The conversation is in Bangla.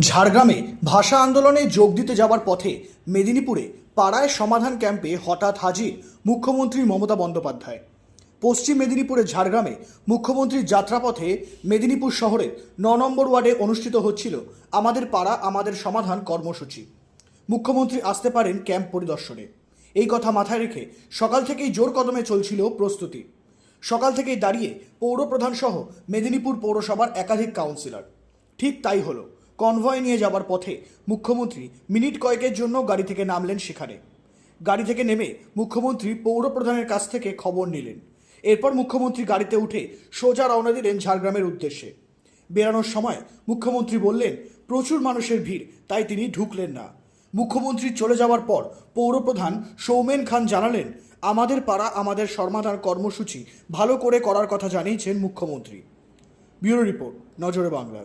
ঝাড়গ্রামে ভাষা আন্দোলনে যোগ দিতে যাওয়ার পথে মেদিনীপুরে পাড়ায় সমাধান ক্যাম্পে হঠাৎ হাজির মুখ্যমন্ত্রী মমতা বন্দ্যোপাধ্যায়। পশ্চিম মেদিনীপুরের ঝাড়গ্রামে মুখ্যমন্ত্রীর যাত্রাপথে মেদিনীপুর শহরের ন নম্বর ওয়ার্ডে অনুষ্ঠিত হচ্ছিল আমাদের পাড়া, আমাদের সমাধান কর্মসূচি। মুখ্যমন্ত্রী আসতে পারেন ক্যাম্প পরিদর্শনে। এই কথা মাথায় রেখে সকাল থেকেই জোর কদমে চলছিল প্রস্তুতি। সকাল থেকেই দাঁড়িয়ে পৌরপ্রধান সহ মেদিনীপুর পৌরসভার একাধিক কাউন্সিলর। ঠিক তাই হলো। কনভয় নিয়ে যাওয়ার পথে মুখ্যমন্ত্রী মিনিট কয়েকের জন্য গাড়ি থেকে নামলেন সেখানে। গাড়ি থেকে নেমে মুখ্যমন্ত্রী পৌরপ্রধানের কাছ থেকে খবর নিলেন। এরপর মুখ্যমন্ত্রী গাড়িতে উঠে সোজা রওনা দিলেন ঝাড়গ্রামের উদ্দেশ্যে। বেরানোর সময় মুখ্যমন্ত্রী বললেন, প্রচুর মানুষের ভিড়, তাই তিনি ঢুকলেন না। মুখ্যমন্ত্রী চলে যাওয়ার পর পৌরপ্রধান সৌমেন খান জানালেন, আমাদের পাড়া, আমাদের সমাধান কর্মসূচি ভালো করে করার কথা জানিয়েছেন মুখ্যমন্ত্রী। ব্যুরো রিপোর্ট, নজরে বাংলা।